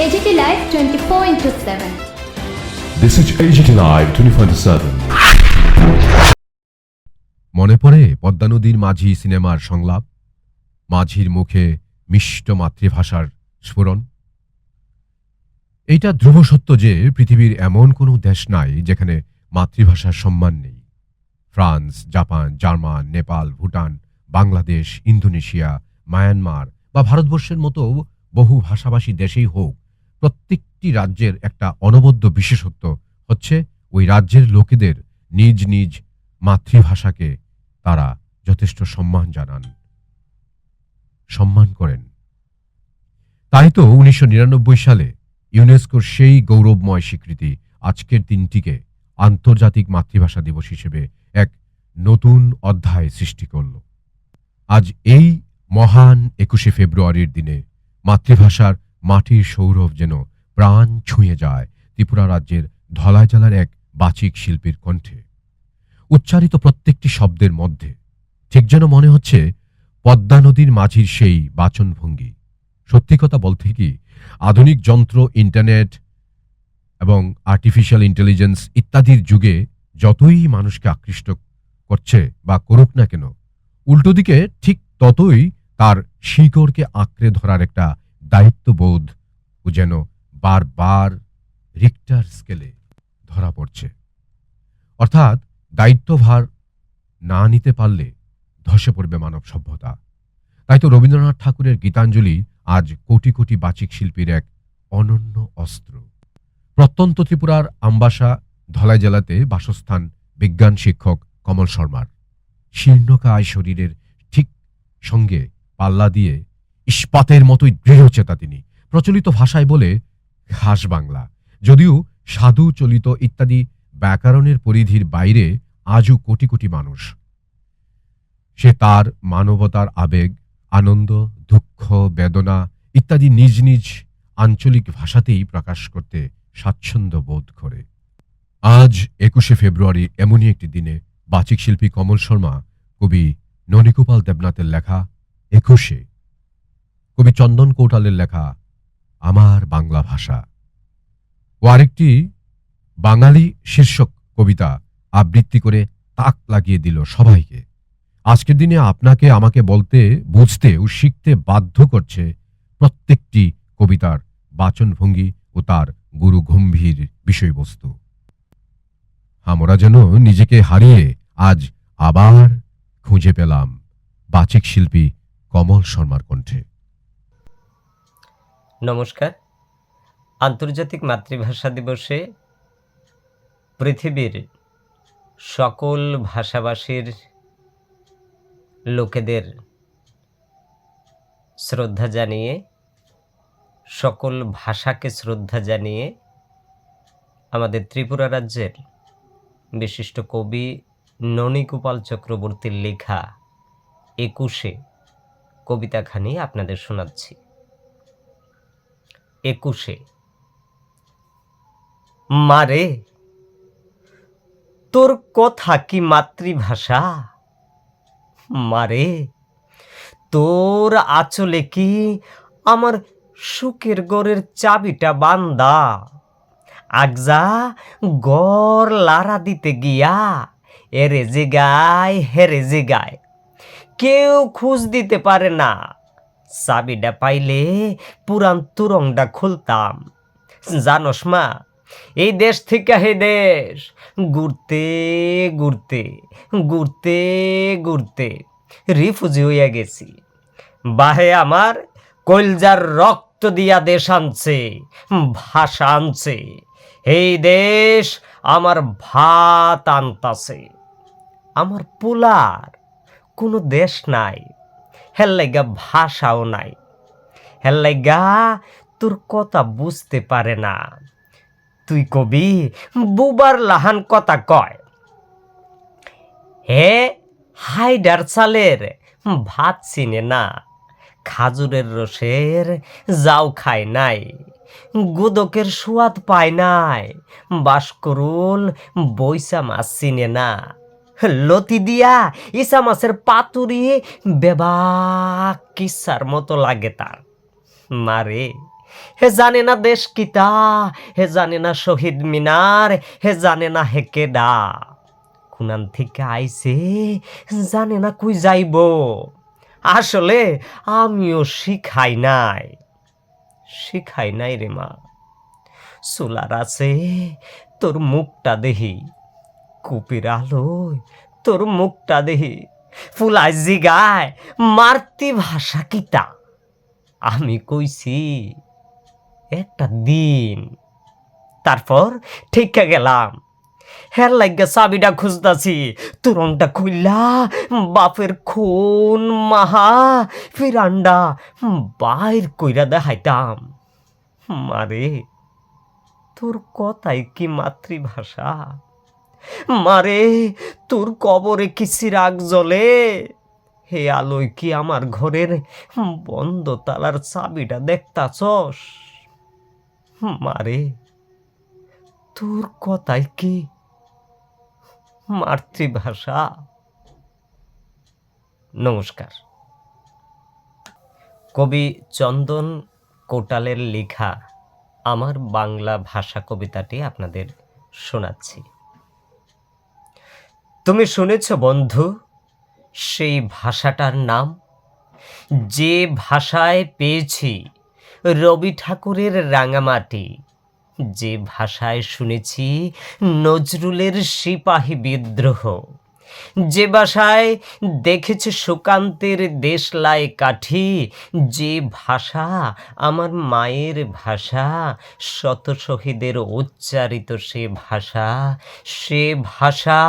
AGT Live 24 into 7. This is AGT Live 24 into 7. মনে পড়ে পদ্মা নদীর মাঝি সিনেমার সংলাপ মাঝির মুখে মিষ্ট মাতৃভাষার স্ফুরণ এইটা ধ্রুব সত্য যে পৃথিবীর এমন কোনো দেশ নাই যেখানে মাতৃভাষার সম্মান নেই France, Japan, German, Nepal, Bhutan, Bangladesh, Indonesia, Myanmar বা ভারতবর্ষের মতো বহু ভাষাভাষী দেশেই হোক প্রত্যেকটি রাজ্যের একটা অনবদ্য বিশেষত্ব হচ্ছে ওই রাজ্যের লোকেদের নিজ নিজ মাতৃভাষাকে তারা যথেষ্ট সম্মান জানান, সম্মান করেন। তাই তো উনিশশো নিরানব্বই সালে ইউনেস্কোর সেই গৌরবময় স্বীকৃতি আজকের দিনটিকে আন্তর্জাতিক মাতৃভাষা দিবস হিসেবে এক নতুন অধ্যায় সৃষ্টি করল। আজ এই মহান একুশে ফেব্রুয়ারির দিনে মাতৃভাষার মাটির সৌরভ যেন প্রাণ ছুঁয়ে যায় ত্রিপুরা রাজ্যের ধলাই জেলার এক বাচিক শিল্পীর কণ্ঠে। উচ্চারিত প্রত্যেকটি শব্দের মধ্যে ঠিক যেন মনে হচ্ছে পদ্মা নদীর মাঝির সেই বাচনভঙ্গি। সত্যি কথা বলতে কি, আধুনিক যন্ত্র, ইন্টারনেট এবং আর্টিফিশিয়াল ইন্টেলিজেন্স ইত্যাদির যুগে যতই মানুষকে আকৃষ্ট করছে বা করুক না কেন, উল্টো দিকে ঠিক ততই তার শিকড়কে আঁকড়ে ধরার একটা দায়িত্ববোধ ও যেন বারবার রিক্টার স্কেলে ধরা পড়ছে। অর্থাৎ দায়িত্বভার না নিতে পারলে ধসে পড়বে মানব সভ্যতা। তাই তো রবীন্দ্রনাথ ঠাকুরের গীতাঞ্জলি আজ কোটি কোটি বাচিক শিল্পীর এক অনন্য অস্ত্র। প্রত্যন্ত ত্রিপুরার আমবাসা ধলাই জেলাতে বাসস্থান বিজ্ঞান শিক্ষক কমল শর্মার। শীর্ণকায় শরীরের ঠিক সঙ্গে পাল্লা দিয়ে ইস্পাতের মতোই দৃঢ়চেতা তিনি। প্রচলিত ভাষায় বলে, ঘাস বাংলা। যদিও সাধু, চলিত ইত্যাদি ব্যাকরণের পরিধির বাইরে আজও কোটি কোটি মানুষ। সে তার মানবতার আবেগ, আনন্দ, দুঃখ, বেদনা ইত্যাদি নিজ নিজ আঞ্চলিক ভাষাতেই প্রকাশ করতে স্বাচ্ছন্দ্য বোধ করে। আজ একুশে ফেব্রুয়ারি এমনই একটি দিনে বাচিক শিল্পী কমল শর্মা, কবি ননীগোপাল দেবনাথের লেখা একুশে কবি চন্দন কৌটালের লেখা আমার বাংলা ভাষা। ও আরেকটি বাঙালি শীর্ষক কবিতা আবৃত্তি করে তাক লাগিয়ে দিল সবাইকে। আজকের দিনে আপনাকে আমাকে বলতে, বুঝতে ও শিখতে বাধ্য করছে প্রত্যেকটি কবিতার বাচনভঙ্গি ও তার গুরু গম্ভীর বিষয়বস্তু। আমরা যেন নিজেকে হারিয়ে আজ আবার খুঁজে পেলাম বাচিক শিল্পী কমল শর্মার কণ্ঠে। নমস্কার। আন্তর্জাতিক মাতৃভাষা দিবসে পৃথিবীর সকল ভাষাভাষীর লোকেদের শ্রদ্ধা জানিয়ে, সকল ভাষাকে শ্রদ্ধা জানিয়ে আমাদের ত্রিপুরা রাজ্যের বিশিষ্ট কবি ননীগোপাল চক্রবর্তীর লেখা একুশে কবিতাখানি আপনাদের শোনাচ্ছি। একুশে। মারে তোর কথা কি মাতৃভাষা? মারে তোর আচলে কি আমার সুখের গড়ের চাবিটা বান্দা? আগজা গড় লারা দিতে গিয়া এরে যে গায় হেরে যে গায় কেউ খুঁজ দিতে পারে না। চাবিটা পাইলে পুরান তুরংটা খুলতাম। জানোস মা, এই দেশ থেকে হে দেশ, ঘুরতে ঘুরতে ঘুরতে ঘুরতে রিফুজি হইয়া গেছি। বাহে আমার কলজার রক্ত দিয়া দেশ আনছে, ভাষা আনছে এই দেশ আমার ভাত আনতাছে। আমার পোলার কোনো দেশ নাই। হের লাইগা ভাষাও নাই। হের লাইগা তোর কথা বুঝতে পারে না। তুই কবি, বুবার লাহান কথা কয়। হে হাইডার চালের ভাত চিনে না। খাজুরের রসের যাও খায় নাই। গোদকের সোয়াদ পায় নাই। বাসকরুল বৈশা মাছ চিনে না। লতি দিয়া ইসা মাছের পাতুরি বেবা কিসার মতো লাগে তার। মারে হে জানে না দেশ কিতা, হে জানে না শহীদ মিনার, হে জানে না হে কেডা। কুনান থেকে আইছে, জানে না কুই যাইব। আসলে আমিও শিখাই নাই। শিখাই নাই রে মা। সোলার আছে, তোর মুখটা দেহি কুপির আলোয় তোর মুখটা দেহি ফুলাই জিগায় মাতৃভাষা কিতা আমি কইছি, একটা দিন। তারপর ঠিকা গেলাম। হ্যার লাগিয়া চাবিটা খুঁজতাছি তুরনটা খুললা বাপের খুন মাহা, ফিরান্ডা বাইর কইরা দেখাইতাম। মারে, তোর কথাই কি মাতৃভাষা? মারে, তোর কবরে কি চিরাগ জ্বলে? হে আলোয় কি আমার ঘরের বন্ধ তালার চাবিটা দেখতাছস? মারে, তোর কথাই কি মাতৃভাষা? নমস্কার। কবি চন্দন কোটালের লেখা আমার বাংলা ভাষা কবিতাটি আপনাদের শোনাচ্ছি। তুমি শুনেছ বন্ধু, সেই ভাষাটার নাম? যে ভাষায় পেয়েছি রবি ঠাকুরের রাঙামাটি, যে ভাষায় শুনেছি নজরুলের সিপাহী বিদ্রোহ, যে ভাষায় দেখেছে সুকান্তের দেশলাই কাঠি, যে ভাষা আমার মায়ের ভাষা, শত শহীদের উচ্চারিত সে ভাষা সে ভাষা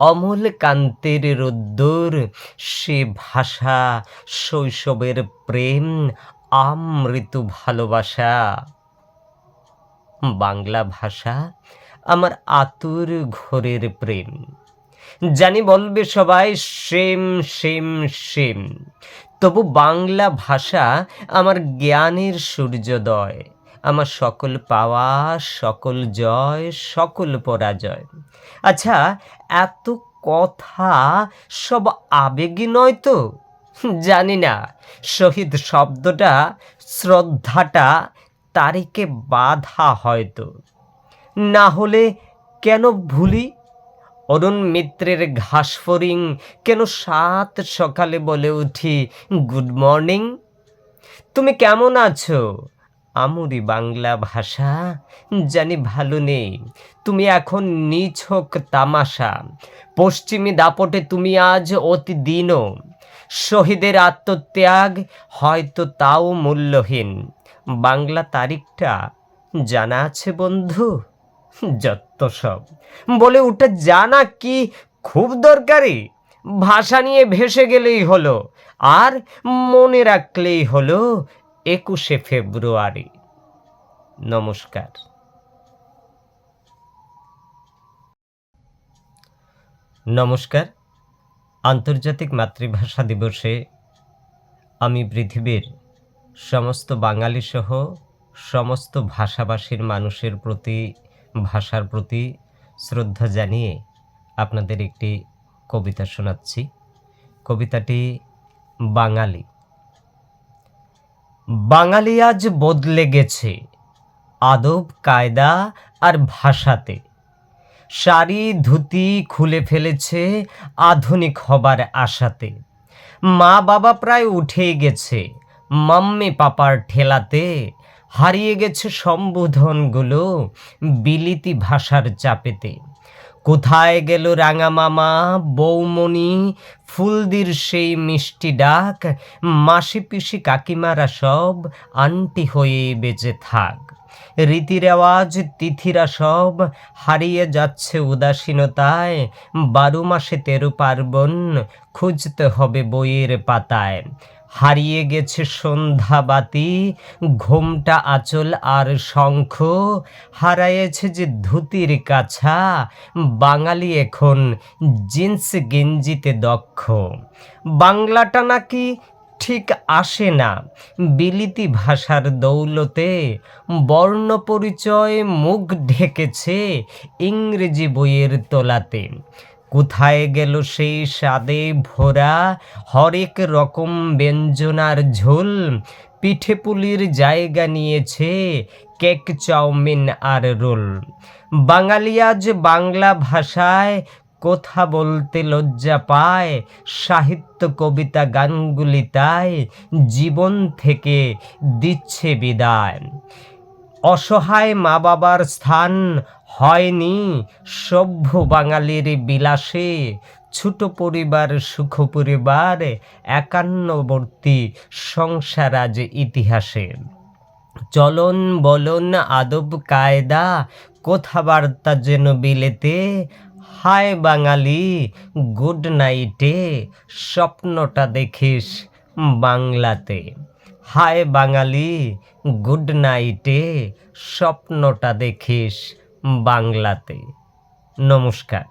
অমল কান্তের রোদ্দুর, সে ভাষা শৈশবের প্রেম, আমৃত ভালোবাসা। বাংলা ভাষা আমার আতুর ঘোরের প্রেম। জানি বলবে সবাই সেম সেম সেম তবু বাংলা ভাষা আমার জ্ঞানের সূর্যোদয়। আমার সকল পাওয়া, সকল জয়, সকল পরাজয়। আচ্ছা এত কথা, সব আবেগী নয় তো? জানি না। শহীদ শব্দটা, শ্রদ্ধাটা, তারিখে বাধা হয়তো। না হলে কেন ভুলি? অরুণ মিত্রের ঘাসফড়িং কেন সাত সকালে বলে উঠি, গুড মর্নিং তুমি কেমন আছো? আমরি বাংলা ভাষা জানি ভালো নেই। তুমি এখন নিছক তামাশা। পশ্চিমী দাপটে তুমি আজ অতি দিন। শহীদের আত্মত্যাগ হয়তো তাও মূল্যহীন। বাংলা তারিখটা জানা আছে বন্ধু? যত সব। বলে ওটা জানা কি খুব দরকারি? ভাষা নিয়ে ভেসে গেলেই হলো, আর মনে রাখলেই হলো একুশে ফেব্রুয়ারি। নমস্কার। নমস্কার, আন্তর্জাতিক মাতৃভাষা দিবসে আমি পৃথিবীর সমস্ত বাঙালি সহ সমস্ত ভাষাভাষীর মানুষের প্রতি, ভাষার প্রতি শ্রদ্ধা জানিয়ে আপনাদের একটি কবিতা শোনাচ্ছি। কবিতাটি বাঙালি। বাঙালি আজ বদলে গেছে। আদব, কায়দা আর ভাষাতে। শাড়ি, ধুতি খুলে ফেলেছে আধুনিক হবার আশাতে। মা বাবা প্রায় উঠেই গেছে, মাম্মি পাপার ঠেলাতে। হারিয়ে গেছে সম্বোধনগুলো বিলিতি ভাষার চাপেতে। কোথায় গেল রাঙা মামা? বৌমণি, ফুলদির সেই মিষ্টি ডাক। মাসি পিসি কাকিমারা সব আন্টি হয়ে বেঁচে থাক। রীতি রেওয়াজ তিথিরা সব হারিয়ে যাচ্ছে উদাসীনতায়। বারো মাসে তেরো পার্বণ, খুঁজতে হবে বইয়ের পাতায়। হারিয়ে গেছে সন্ধ্যাবাতি ঘোমটা আঁচল আর শঙ্খ হারাইয়েছে যে ধুতির কাছা, বাঙালি এখন জিন্স গেঞ্জিতে দক্ষ। বাংলাটা নাকি ঠিক আসে না, বিলিতি ভাষার দৌলতে, বর্ণ পরিচয় মুখ ঢেকেছে ইংরেজি বইয়ের তোলাতে। কোথায় গেল সেই স্বাদে ভরা হরেক রকম ব্যঞ্জনার ঝোল? পিঠে পুলির জায়গা নিয়েছে কেক, চাউমিন আর রোল। বাঙালি আজ বাংলা ভাষায় কথা বলতে লজ্জা পায়। সাহিত্য কবিতা গানগুলি তাই জীবন থেকে দিচ্ছে বিদায়। অসহায় মা বাবার স্থান হয়নি সভ্য বাঙালির বিলাসে। ছোট পরিবার, সুখ পরিবার, একান্নবর্তী সংসার আজ ইতিহাসে। চলন বলন, আদব কায়দা, কথাবার্তা যেন বিলেতে। হায় বাঙালি, গুড নাইটে, স্বপ্নটা দেখিস বাংলাতে। হায় বাঙালি গুড নাইটে স্বপ্নটা দেখিস বাংলাতে। নমস্কার।